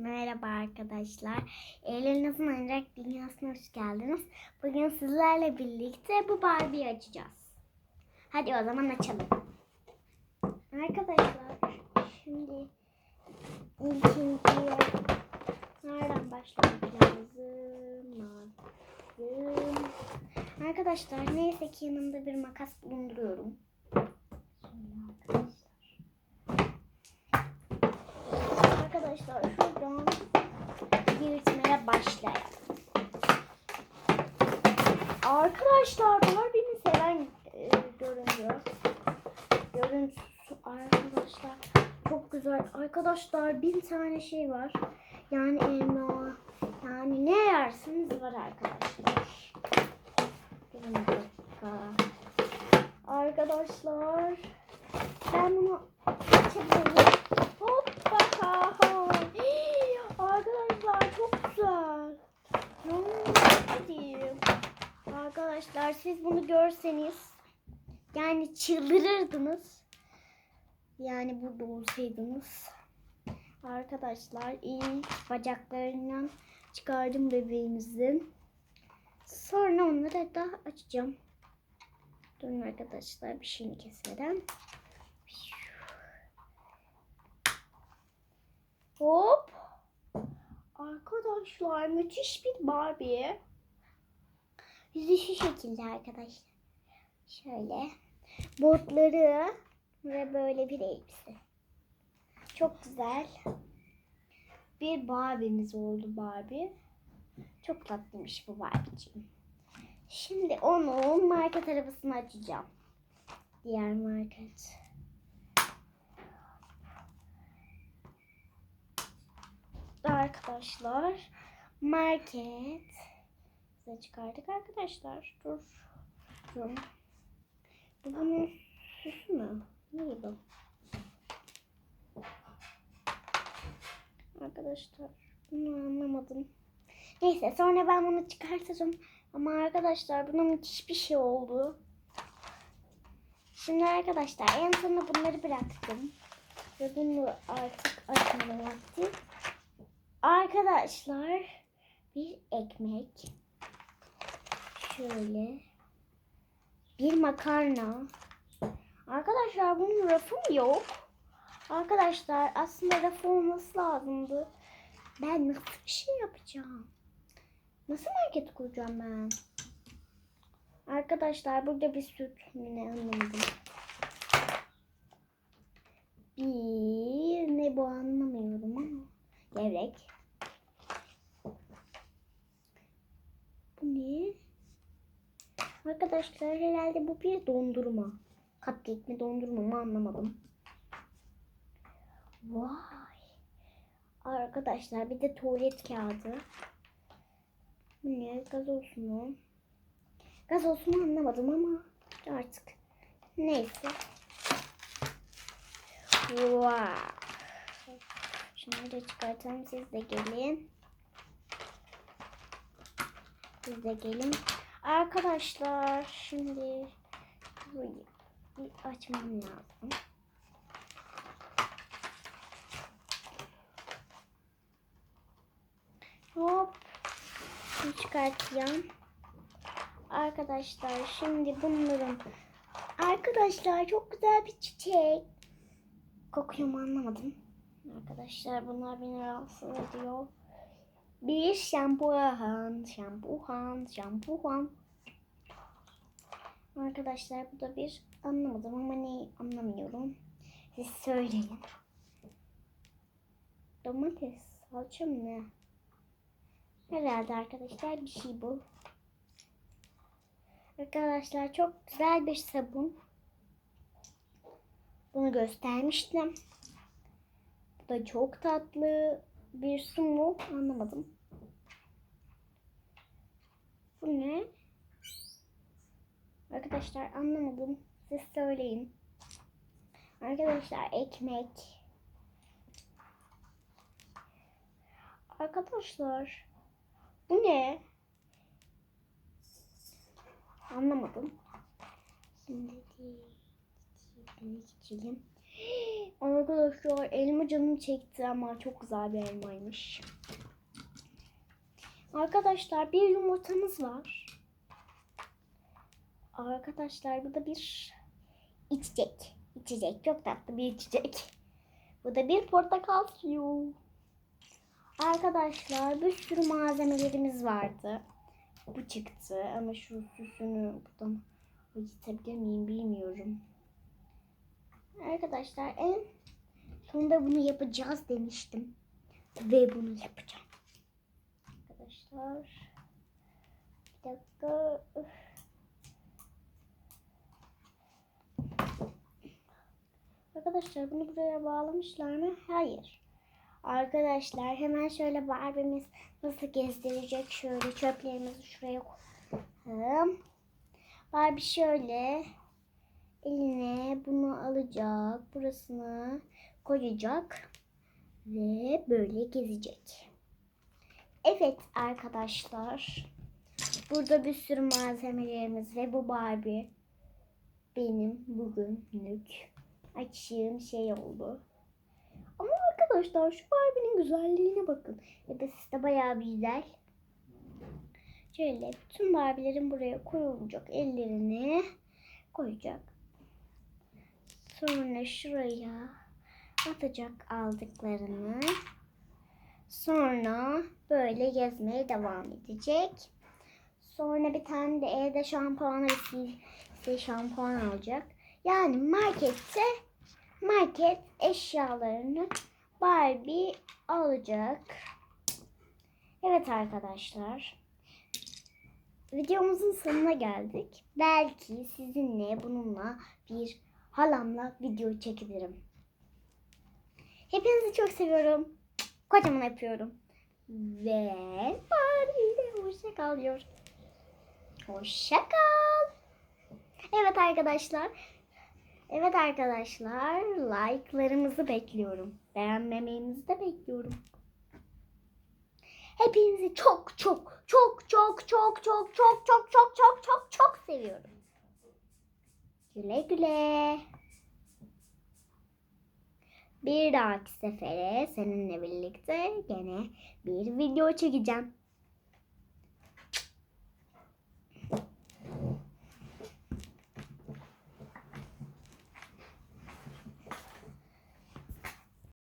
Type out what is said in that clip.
Merhaba arkadaşlar. Eğleninizin ancak dünyasına hoş geldiniz. Bugün sizlerle birlikte bu Barbie'yi açacağız. Hadi o zaman açalım. Arkadaşlar şimdi ilkinci nereden başlamak lazım? Lazım. Arkadaşlar neyse ki yanımda bir makas bulunduruyorum. Arkadaşlar. Başlayalım. Arkadaşlar Barbie'nin seven e, görünüyor. Görüntüsü arkadaşlar çok güzel. Arkadaşlar bin tane şey var. Yani elma, yani ne yersiniz var arkadaşlar. Bir dakika. Arkadaşlar ben bunu açabilirim. Hoppa Hii, Arkadaşlar çok güzel. Hmm, diyeyim. Arkadaşlar siz bunu görseniz yani çıldırırdınız. Yani burada olsaydınız. Arkadaşlar ilk bacaklarından çıkardım bebeğimizin. Sonra onları da açacağım. Durun arkadaşlar bir şeyini kesmeden. Hop. Arkadaşlar müthiş bir Barbie. Yüzü şu şekilde arkadaşlar. Şöyle. Botları ve böyle bir elbise. Çok güzel. Bir Barbie'miz oldu Barbie. Çok tatlıymış bu Barbie'ciğim. Şimdi onun market arabasını açacağım. Diğer market. Arkadaşlar market Size çıkardık arkadaşlar. Dur. Dur. Bu bunun süsü mü? Ne bu? Arkadaşlar bunu anlamadım. Neyse sonra ben bunu çıkartırım. Ama arkadaşlar buna müthiş bir şey oldu. Şimdi arkadaşlar en sonunda bunları bıraktım. Ve bunu artık açmama vakti. Arkadaşlar bir ekmek. Şöyle. Bir makarna. Arkadaşlar bunun rafı mı yok? Arkadaşlar aslında rafı olması lazımdı. Ben nasıl bir şey yapacağım? Nasıl market kuracağım ben? Arkadaşlar burada bir süt ne anlamadım. Bir ne bu anlamıyorum ama. Gevrek. Bu ne? Arkadaşlar herhalde bu bir dondurma. Cupcake mi dondurma mı anlamadım. Vay. Arkadaşlar bir de tuvalet kağıdı. Bu ne? Gazoz mu? Gazoz mu anlamadım ama artık. Neyse. Wow. Şunları da çıkartalım. Siz de gelin. Siz de gelin. Arkadaşlar şimdi burayı açmam lazım. Hop. Şunu çıkartacağım. Arkadaşlar şimdi bunların Arkadaşlar çok güzel bir çiçek. Kokuyor mu anlamadım. Arkadaşlar bunlar beni rahatsız ediyor. Bir şampuan, şampuan, şampuan. Arkadaşlar bu da bir anlamadım ama neyi anlamıyorum. Siz söyleyin. Domates, salça mı ne? Herhalde arkadaşlar bir şey bu. Arkadaşlar çok güzel bir sabun. Bunu göstermiştim. Bu da çok tatlı bir su mu? Anlamadım. Bu ne? Arkadaşlar anlamadım. Siz söyleyin. Arkadaşlar ekmek. Arkadaşlar bu ne? Anlamadım. Şimdi geçelim. Arkadaşlar elma canım çekti ama çok güzel bir elmaymış. Arkadaşlar bir yumurtamız var. Arkadaşlar bu da bir içecek. İçecek. Çok tatlı bir içecek. Bu da bir portakal suyu. Arkadaşlar bir sürü malzemelerimiz vardı. Bu çıktı ama şu süsünü buradan gitebilir miyim bilmiyorum. Arkadaşlar en sonunda bunu yapacağız demiştim. Ve bunu yapacağım. Arkadaşlar bir dakika. Üf. Arkadaşlar bunu buraya bağlamışlar mı? Hayır. Arkadaşlar hemen şöyle Barbie'miz nasıl gezdirecek şöyle çöplerimizi şuraya koyalım. Barbie şöyle eline bunu alacak. Burasını koyacak. Ve böyle gezecek. Evet arkadaşlar. Burada bir sürü malzemelerimiz ve bu Barbie benim bugünlük açığım şey oldu. Ama arkadaşlar şu Barbie'nin güzelliğine bakın. Ya da siz de bayağı bir güzel. Şöyle bütün Barbie'lerin buraya koyulacak ellerini koyacak. Sonra şuraya atacak aldıklarını. Sonra böyle gezmeye devam edecek. Sonra bir tane de evde şampuan şampuan alacak. Yani markette market eşyalarını Barbie alacak. Evet arkadaşlar. Videomuzun sonuna geldik. Belki sizinle bununla bir halamla video çekebilirim. Hepinizi çok seviyorum. Kocaman yapıyorum. Ve Barbie ile hoşça kal diyor. Hoşça kal. Evet arkadaşlar. Evet arkadaşlar. Like'larımızı bekliyorum. Beğenmemenizi de bekliyorum. Hepinizi çok çok çok çok çok çok çok çok çok çok çok çok seviyorum. Güle güle. Bir dahaki sefere seninle birlikte gene bir video çekeceğim.